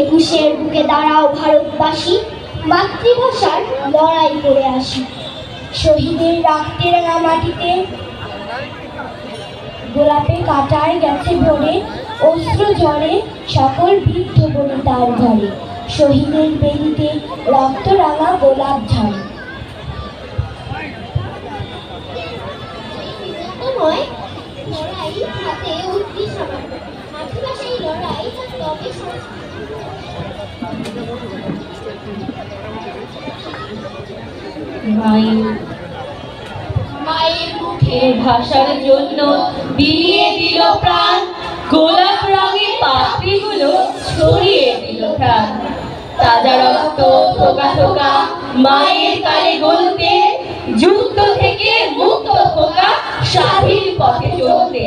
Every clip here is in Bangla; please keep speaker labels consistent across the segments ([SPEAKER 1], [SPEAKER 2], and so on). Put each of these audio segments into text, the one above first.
[SPEAKER 1] একুশের বুকে দাঁড়াও ভারতবাসী, মাতৃভাষার লড়াই করে আসি। শহীদের রক্তে রাঙা মাটিতে গোলাপে কাটায় গেছে ভরে, অস্ত্র ঝরে সকল বৃদ্ধ বলি তার ঘরে। শহীদের বেদিতে রক্ত রাঙা গোলাপ ঝরে লড়াই হাতে
[SPEAKER 2] মায়ের মুখে ভাষার জন্য বিলিয়ে দিল প্রাণ। গোলাপ রঙের পাপড়িগুলো ছড়িয়ে দিল প্রাণ। তাজা রক্ত থোকা থোকা মায়ের কালে গলতে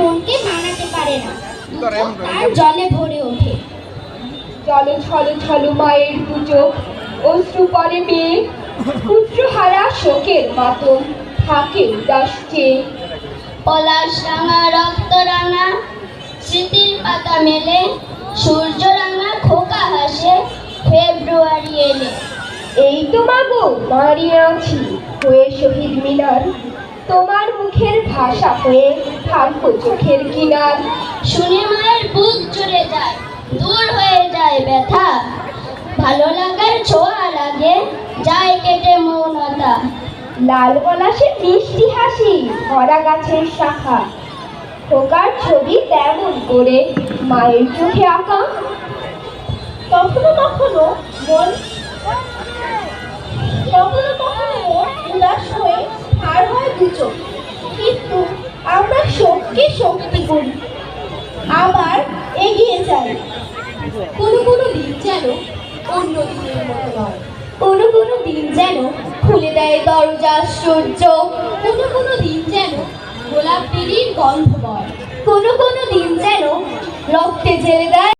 [SPEAKER 1] মনকে মানাতে পারে না। আর জলে ভরে ওঠে।
[SPEAKER 3] জলে ছলে ছল মায়ের দুচোখ অশ্রু পরে মেয়ে। পুত্র হারা শোকের মাতম। থাকে উদাস চেয়ে
[SPEAKER 1] পলাশ রাঙা রক্ত রাঙা স্মৃতির পাতা মেলে। সূর্য রাঙা খোকা হাসে ফেব্রুয়ারি এলে।
[SPEAKER 3] এই তো মাগো দাঁড়িয়ে আছি। হয়ে শহীদ মিনার। তোমার মুখের ভাষা হয়ে থাকব চোখের কিনার।
[SPEAKER 1] শুনে মায়ের বুক জুড়ে যায় দূর হয়ে যায় ব্যথা। ভালো লাগার ছোঁয়া লাগে যায় কেটে মৌনতা
[SPEAKER 3] লাল পলাশে মিষ্টি হাসি ভরা গাছের শাখা। খোকার ছবি তেমন করে মায়ের চোখে আঁকা।
[SPEAKER 1] কখনো কখনো মন কখনো কখনো মন উদাস হয়ে হার হয় দুচোখ কিন্তু আমরা শক্তি করি আবার এগিয়ে যাই কোনো কোনো দিন যেন অন্য দিনের মতো নয়। কোনো কোনো দিন যেন খুলে দেয় দরজা সূর্য। কোনো কোনো দিন যেন গোলাপ বেরির গন্ধ বয় কোনো কোনো দিন যেন রক্তে জেলে দেয়